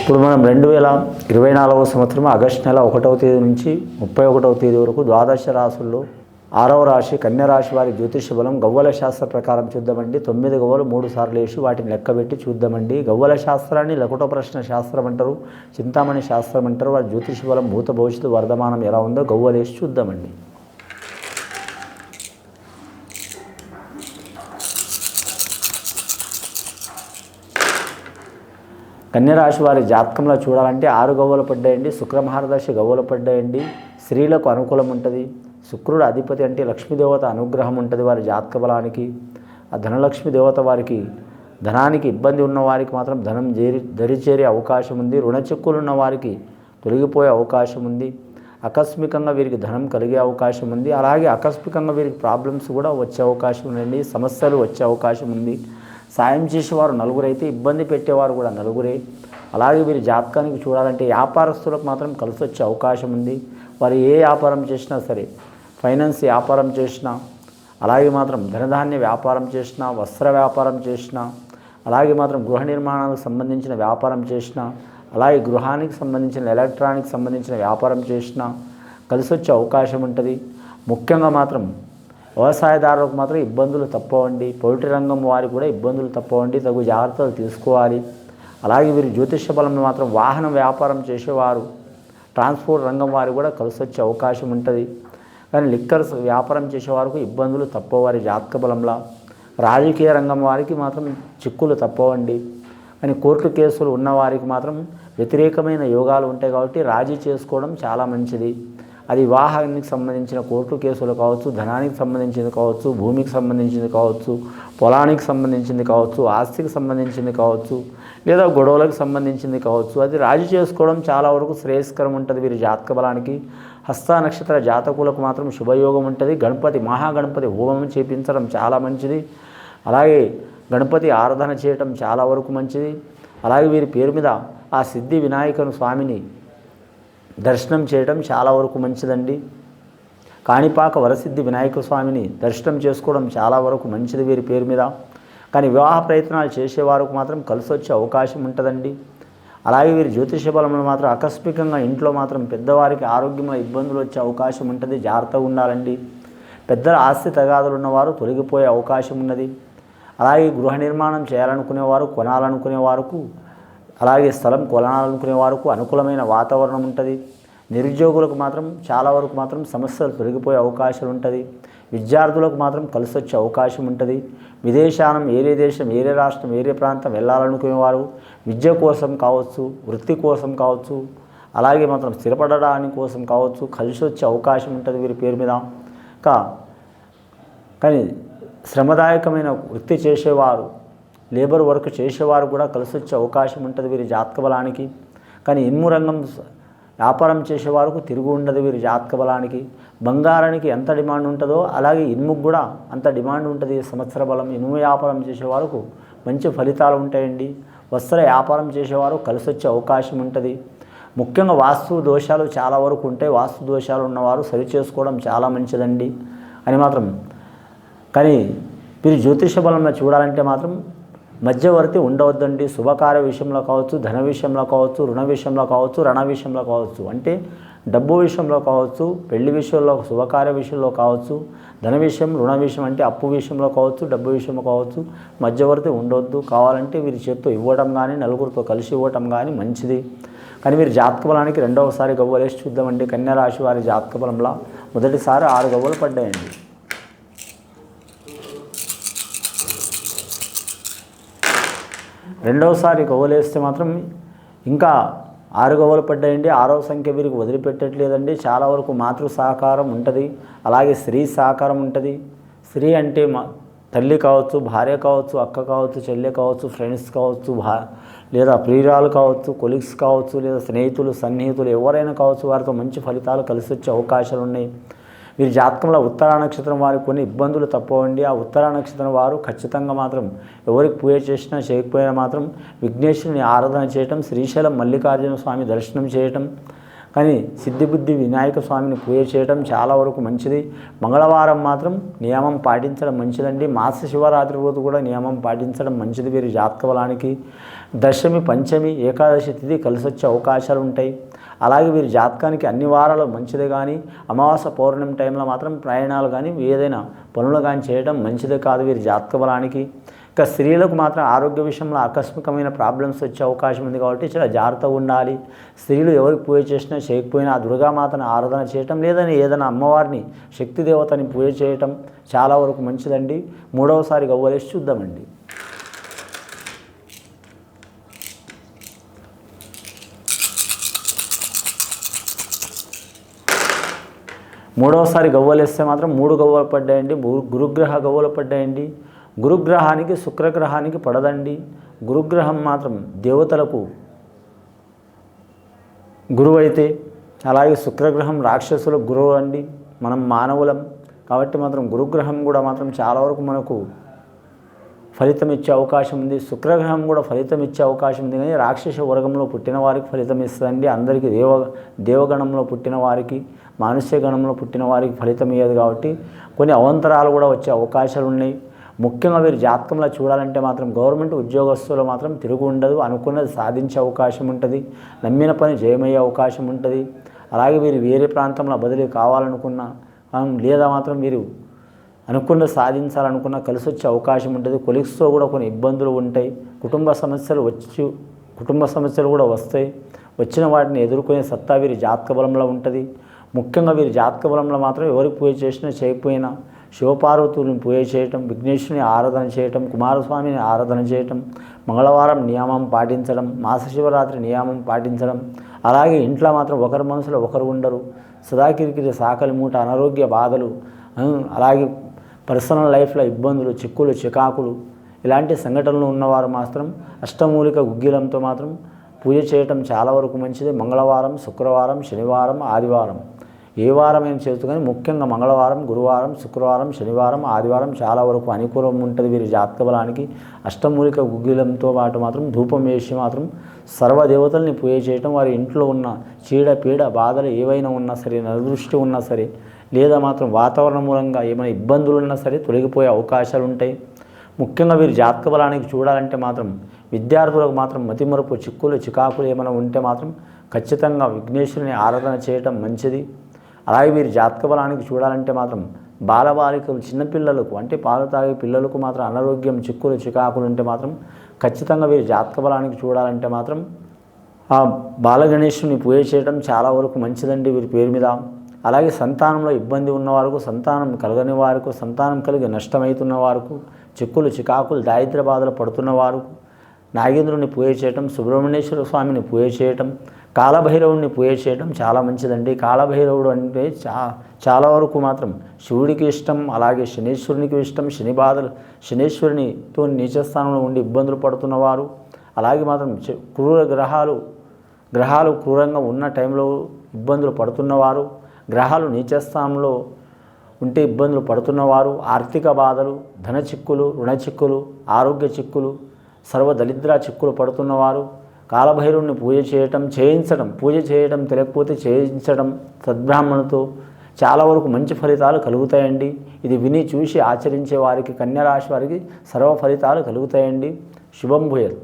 ఇప్పుడు మనం రెండు వేల ఇరవై నాలుగవ సంవత్సరం ఆగస్టు నెల ఒకటవ తేదీ నుంచి ముప్పై ఒకటవ తేదీ వరకు ద్వాదశ రాశుల్లో ఆరవ రాశి కన్యరాశి వారి జ్యోతిష బలం గవ్వల శాస్త్ర ప్రకారం చూద్దామండి. తొమ్మిది గవ్వలు మూడు సార్లు వేసి వాటిని లెక్కబెట్టి చూద్దామండి. గవ్వల శాస్త్రాన్ని లకుట ప్రశ్న శాస్త్రం అంటారు చింతామణి శాస్త్రం అంటారు. వారి జ్యోతిష బలం భూత భవిష్యత్తు వర్ధమానం ఎలా ఉందో గవ్వలేసి చూద్దామండి. కన్యరాశి వారి జాతకంలో చూడాలంటే ఆరు గవ్వలు పడ్డాయండి శుక్రమహారదర్శి గవ్వలు పడ్డాయండి స్త్రీలకు అనుకూలం ఉంటుంది శుక్రుడు అధిపతి అంటే లక్ష్మీదేవత అనుగ్రహం ఉంటుంది వారి జాతక బలానికి. ఆ ధనలక్ష్మి దేవత వారికి ధనానికి ఇబ్బంది ఉన్న వారికి మాత్రం ధనం చేరి దరిచేరే అవకాశం ఉంది రుణ చిక్కులు ఉన్న వారికి తొలగిపోయే అవకాశం ఉంది ఆకస్మికంగా వీరికి ధనం కలిగే అవకాశం ఉంది అలాగే ఆకస్మికంగా వీరికి ప్రాబ్లమ్స్ కూడా వచ్చే అవకాశం ఉందండి సమస్యలు వచ్చే అవకాశం ఉంది. సాయం చేసేవారు నలుగురు అయితే ఇబ్బంది పెట్టేవారు కూడా నలుగురే. అలాగే వీరి జాతకానికి చూడాలంటే వ్యాపారస్తులకు మాత్రం కలిసి వచ్చే అవకాశం ఉంది. వారు ఏ వ్యాపారం చేసినా సరే ఫైనాన్స్ వ్యాపారం చేసినా అలాగే మాత్రం ధనధాన్య వ్యాపారం చేసినా వస్త్ర వ్యాపారం చేసినా అలాగే మాత్రం గృహ నిర్మాణాలకు సంబంధించిన వ్యాపారం చేసినా అలాగే గృహానికి సంబంధించిన ఎలక్ట్రానిక్ సంబంధించిన వ్యాపారం చేసినా కలిసి వచ్చే అవకాశం ఉంటుంది. ముఖ్యంగా మాత్రం వ్యవసాయదారులకు మాత్రం ఇబ్బందులు తప్పవండి. పౌల్ట్రీ రంగం వారికి కూడా ఇబ్బందులు తప్పవండి. తగు జాగ్రత్తలు తీసుకోవాలి. అలాగే వీరు జ్యోతిష బలం మాత్రం వాహనం వ్యాపారం చేసేవారు. ట్రాన్స్పోర్ట్ రంగం వారికి కూడా కలిసి వచ్చే అవకాశం ఉంటుంది. కానీ లిక్కర్స్ వ్యాపారం చేసేవారికి ఇబ్బందులు తప్పవారి జాతక బలంలా. రాజకీయ రంగం వారికి మాత్రం చిక్కులు తప్పవండి. కానీ కోర్టు కేసులు ఉన్నవారికి మాత్రం వ్యతిరేకమైన యోగాలు ఉంటాయి కాబట్టి రాజీ చేసుకోవడం చాలా మంచిది. అది వివాహానికి సంబంధించిన కోర్టు కేసులు కావచ్చు ధనానికి సంబంధించింది కావచ్చు భూమికి సంబంధించింది కావచ్చు పొలానికి సంబంధించింది కావచ్చు ఆస్తికి సంబంధించింది కావచ్చు లేదా గొడవలకు సంబంధించింది కావచ్చు. అది రాజీ చేసుకోవడం చాలా వరకు శ్రేయస్కరం ఉంటుంది వీరి జాతక బలానికి. హస్త నక్షత్ర జాతకులకు మాత్రం శుభయోగం ఉంటుంది. గణపతి మహాగణపతి హోమం చేపించడం చాలా మంచిది. అలాగే గణపతి ఆరాధన చేయటం చాలా వరకు మంచిది. అలాగే వీరి పేరు మీద ఆ సిద్ధి వినాయకుని స్వామిని దర్శనం చేయడం చాలా వరకు మంచిదండి. కాణిపాక వరసిద్ధి వినాయక స్వామిని దర్శనం చేసుకోవడం చాలా వరకు మంచిది వీరి పేరు మీద. కానీ వివాహ ప్రయత్నాలు చేసేవారికి మాత్రం కలిసి వచ్చే అవకాశం ఉంటుందండి. అలాగే వీరి జ్యోతిష బలంలో మాత్రం ఆకస్మికంగా ఇంట్లో మాత్రం పెద్దవారికి ఆరోగ్యంలో ఇబ్బందులు వచ్చే అవకాశం ఉంటుంది. జాగ్రత్తగా ఉండాలండి. పెద్దల ఆస్తి తగాదులు ఉన్నవారు తొలగిపోయే అవకాశం ఉన్నది. అలాగే గృహ నిర్మాణం చేయాలనుకునేవారు కొనాలనుకునే వారికి అలాగే స్థలం కొనాలనుకునే వారికి అనుకూలమైన వాతావరణం ఉంటుంది. నిరుద్యోగులకు మాత్రం చాలా వరకు మాత్రం సమస్యలు తొలగిపోయే అవకాశం ఉంటుంది. విద్యార్థులకు మాత్రం కలిసి వచ్చే అవకాశం ఉంటుంది. విదేశానం ఏరే దేశం ఏరే రాష్ట్రం ఏరే ప్రాంతం వెళ్ళాలనుకునేవారు విద్య కోసం కావచ్చు వృత్తి కోసం కావచ్చు అలాగే మాత్రం స్థిరపడడానికి కోసం కావచ్చు కలిసి వచ్చే అవకాశం ఉంటుంది వీరి పేరు మీద. కానీ శ్రమదాయకమైన వృత్తి చేసేవారు లేబర్ వర్క్ చేసేవారు కూడా కలిసి వచ్చే అవకాశం ఉంటుంది వీరి జాతక బలానికి కానీ ఇనుము రంగం వ్యాపారం చేసేవారికి తిరుగు ఉండదు వీరి జాతక బలానికి బంగారానికి ఎంత డిమాండ్ ఉంటుందో అలాగే ఇనుముకు కూడా అంత డిమాండ్ ఉంటుంది సంవత్సర బలం. ఇనుము వ్యాపారం చేసేవారికి మంచి ఫలితాలు ఉంటాయండి. వస్త్ర వ్యాపారం చేసేవారు కలిసి వచ్చే అవకాశం ఉంటుంది. ముఖ్యంగా వాస్తు దోషాలు చాలా వరకు ఉంటాయి. వాస్తు దోషాలు ఉన్నవారు సరి చేసుకోవడం చాలా మంచిదండి. అని మాత్రం కానీ వీరి జ్యోతిష బలంలో చూడాలంటే మాత్రం మధ్యవర్తి ఉండవద్దండి. శుభకార్య విషయంలో కావచ్చు ధన విషయంలో కావచ్చు రుణ విషయంలో కావచ్చు రణ విషయంలో కావచ్చు. అంటే డబ్బు విషయంలో కావచ్చు పెళ్ళి విషయంలో శుభకార్య విషయంలో కావచ్చు ధన విషయం రుణ విషయం అంటే అప్పు విషయంలో కావచ్చు డబ్బు విషయంలో కావచ్చు మధ్యవర్తి ఉండొద్దు. కావాలంటే వీరి చేత్తో ఇవ్వడం కానీ నలుగురితో కలిసి ఇవ్వటం కానీ మంచిది. కానీ మీరు జాతక బలానికి రెండవసారి గవ్వలేసి చూద్దామండి. కన్యా రాశి వారి జాతక బలంలో మొదటిసారి ఆరు గవ్వలు పడ్డాయండి. రెండవసారి గవ్వలేస్తే మాత్రం ఇంకా ఆరు గవ్వలు పడ్డాయండి. ఆరవ సంఖ్య వీరికి వదిలిపెట్టట్లేదండి. చాలా వరకు మాతృ సహకారం ఉంటుంది. అలాగే స్త్రీ సహకారం ఉంటుంది. స్త్రీ అంటే మా తల్లి కావచ్చు భార్య కావచ్చు అక్క కావచ్చు చెల్లె కావచ్చు ఫ్రెండ్స్ కావచ్చు భా లేదా ప్రియురాలు కావచ్చు కొలీగ్స్ కావచ్చు లేదా స్నేహితులు సన్నిహితులు ఎవరైనా కావచ్చు వారితో మంచి ఫలితాలు కలిసి వచ్చే అవకాశాలు ఉన్నాయి వీరి జాతకంలో ఉత్తరా నక్షత్రం వారికి కొన్ని ఇబ్బందులు తప్పవండి. ఆ ఉత్తరా నక్షత్రం వారు ఖచ్చితంగా మాత్రం ఎవరికి పూజ చేసినా చేయకపోయినా మాత్రం విఘ్నేశ్వరుని ఆరాధన చేయటం శ్రీశైలం మల్లికార్జున స్వామి దర్శనం చేయటం కానీ సిద్ధిబుద్ధి వినాయక స్వామిని పూజ చేయడం చాలా వరకు మంచిది. మంగళవారం మాత్రం నియమం పాటించడం మంచిదండి. మాస శివరాత్రి రోజు కూడా నియమం పాటించడం మంచిది వీరి జాతక బలానికి దశమి పంచమి ఏకాదశి తిథి కలిసొచ్చే అవకాశాలు ఉంటాయి అలాగే వీరి జాతకానికి అన్ని వారాలు మంచిది కానీ అమావాస పౌర్ణమి టైంలో మాత్రం ప్రయాణాలు కానీ ఏదైనా పనులు కానీ చేయడం మంచిదే కాదు వీరి జాతక బలానికి. ఇక స్త్రీలకు మాత్రం ఆరోగ్య విషయంలో ఆకస్మికమైన ప్రాబ్లమ్స్ వచ్చే అవకాశం ఉంది కాబట్టి చాలా జాగ్రత్తగా ఉండాలి. స్త్రీలు ఎవరికి పూజ చేసినా చేయకపోయినా దుర్గా దుర్గామాతను ఆరాధన చేయటం లేదని ఏదైనా అమ్మవారిని శక్తి దేవతని పూజ చేయటం చాలా వరకు మంచిదండి. మూడవసారి గవ్వలేసి చూద్దామండి. మూడవసారి గవ్వలు వేస్తే మాత్రం మూడు గవ్వలు పడ్డాయండి. గు- గురుగ్రహ గవ్వలు పడ్డాయండి. గురుగ్రహానికి శుక్రగ్రహానికి పడదండి. గురుగ్రహం మాత్రం దేవతలకు గురువు అయితే అలాగే శుక్రగ్రహం రాక్షసుల గురువు అండి. మనం మానవులం. కాబట్టి మాత్రం గురుగ్రహం కూడా మాత్రం చాలా వరకు మనకు ఫలితం ఇచ్చే అవకాశం ఉంది. శుక్రగ్రహం కూడా ఫలితం ఇచ్చే అవకాశం ఉంది కానీ రాక్షస వర్గంలో పుట్టిన వారికి ఫలితం ఇస్తుందండి అందరికీ దేవ దేవగణంలో పుట్టిన వారికి మానుష్య గణంలో పుట్టిన వారికి ఫలితం ఇయ్యదు కాబట్టి కొన్ని అవంతరాలు కూడా వచ్చే అవకాశాలు ఉన్నాయి. ముఖ్యంగా వీరు జాతకంలో చూడాలంటే మాత్రం గవర్నమెంట్ ఉద్యోగస్తులు మాత్రం తిరుగు ఉండదు. అనుకున్నది సాధించే అవకాశం ఉంటుంది. నమ్మిన పని జయమయ్యే అవకాశం ఉంటుంది. అలాగే వీరు వేరే ప్రాంతంలో బదిలీ కావాలనుకున్నా లేదా మాత్రం వీరు అనుకున్న సాధించాలనుకున్న కలిసి వచ్చే అవకాశం ఉంటుంది. కొలిక్స్తో కూడా కొన్ని ఇబ్బందులు ఉంటాయి. కుటుంబ సమస్యలు వచ్చి కుటుంబ సమస్యలు కూడా వస్తాయి. వచ్చిన వాటిని ఎదుర్కొనే సత్తా వీరి జాతక బలంలో ఉంటుంది. ముఖ్యంగా వీరి జాతక బలంలో మాత్రం ఎవరికి పూజ చేసినా చేయకపోయినా శివపార్వతులను పూజ చేయటం విఘ్నేశ్వరుని ఆరాధన చేయటం కుమారస్వామిని ఆరాధన చేయటం మంగళవారం నియమం పాటించడం మాస శివరాత్రి నియమం పాటించడం. అలాగే ఇంట్లో మాత్రం ఒకరి మనసులో ఒకరు ఉండరు. సదాకిరికిరి సాకలి మూట అనారోగ్య బాధలు అలాగే పర్సనల్ లైఫ్లో ఇబ్బందులు చిక్కులు చికాకులు ఇలాంటి సంఘటనలు ఉన్నవారు మాత్రం అష్టమూలిక గుగ్గిలంతో మాత్రం పూజ చేయటం చాలా వరకు మంచిది. మంగళవారం శుక్రవారం శనివారం ఆదివారం. ఏ వారం ఏం చేస్తూ కానీ ముఖ్యంగా మంగళవారం గురువారం శుక్రవారం శనివారం ఆదివారం చాలా వరకు అనుకూలం ఉంటుంది వీరి జాతక బలానికి. అష్టమూలిక గుగ్గిలంతో పాటు మాత్రం ధూపం వేసి మాత్రం సర్వదేవతల్ని పూజ చేయటం వారి ఇంట్లో ఉన్న చీడ పీడ బాధలు ఏవైనా ఉన్నా సరే నదృష్టి ఉన్నా సరే లేదా మాత్రం వాతావరణం మూలంగా ఏమైనా ఇబ్బందులు ఉన్నా సరే తొలగిపోయే అవకాశాలు ఉంటాయి. ముఖ్యంగా వీరి జాతక బలానికి చూడాలంటే మాత్రం విద్యార్థులకు మాత్రం మతిమరుపు చిక్కులు చికాకులు ఏమైనా ఉంటే మాత్రం ఖచ్చితంగా విఘ్నేశ్వరుని ఆరాధన చేయటం మంచిది. అలాగే వీరి జాతక బలానికి చూడాలంటే మాత్రం బాలబాలికలు చిన్నపిల్లలకు అంటే పాలు తాగే పిల్లలకు మాత్రం అనారోగ్యం చిక్కులు చికాకులు ఉంటే మాత్రం ఖచ్చితంగా వీరి జాతక బలానికి చూడాలంటే మాత్రం ఆ బాలగణేశుని పూజ చేయడం చాలా వరకు మంచిదండి వీరి పేరు మీద. అలాగే సంతానంలో ఇబ్బంది ఉన్న వారికి సంతానం కలగని వారికి సంతానం కలిగి నష్టమవుతున్న వారికి చిక్కులు చికాకులు దారిద్ర బాధలు పడుతున్న వారు నాగేంద్రుని పూజ చేయటం సుబ్రహ్మణ్యేశ్వర స్వామిని పూజ చేయటం కాలభైరవుడిని పూజ చేయటం చాలా మంచిదండి. కాలభైరవుడు అంటే చా చాలా వరకు మాత్రం శివుడికి ఇష్టం అలాగే శనీశ్వరునికి ఇష్టం శని బాధలు శనీశ్వరునితో నీచస్థానంలో ఉండి ఇబ్బందులు పడుతున్నవారు అలాగే మాత్రం క్రూర గ్రహాలు గ్రహాలు క్రూరంగా ఉన్న టైంలో ఇబ్బందులు పడుతున్నవారు గ్రహాలు నీచస్థానంలో ఉంటే ఇబ్బందులు పడుతున్నవారు ఆర్థిక బాధలు ధన చిక్కులు రుణ చిక్కులు ఆరోగ్య చిక్కులు సర్వ దరిద్ర చిక్కులు పడుతున్నవారు కాలభైరుణ్ణి పూజ చేయటం చేయించడం పూజ చేయడం తెలియకపోతే చేయించడం సద్బ్రాహ్మణుతో చాలా వరకు మంచి ఫలితాలు కలుగుతాయండి. ఇది విని చూసి ఆచరించే వారికి కన్యరాశి వారికి సర్వ ఫలితాలు కలుగుతాయండి. శుభం భూయత్.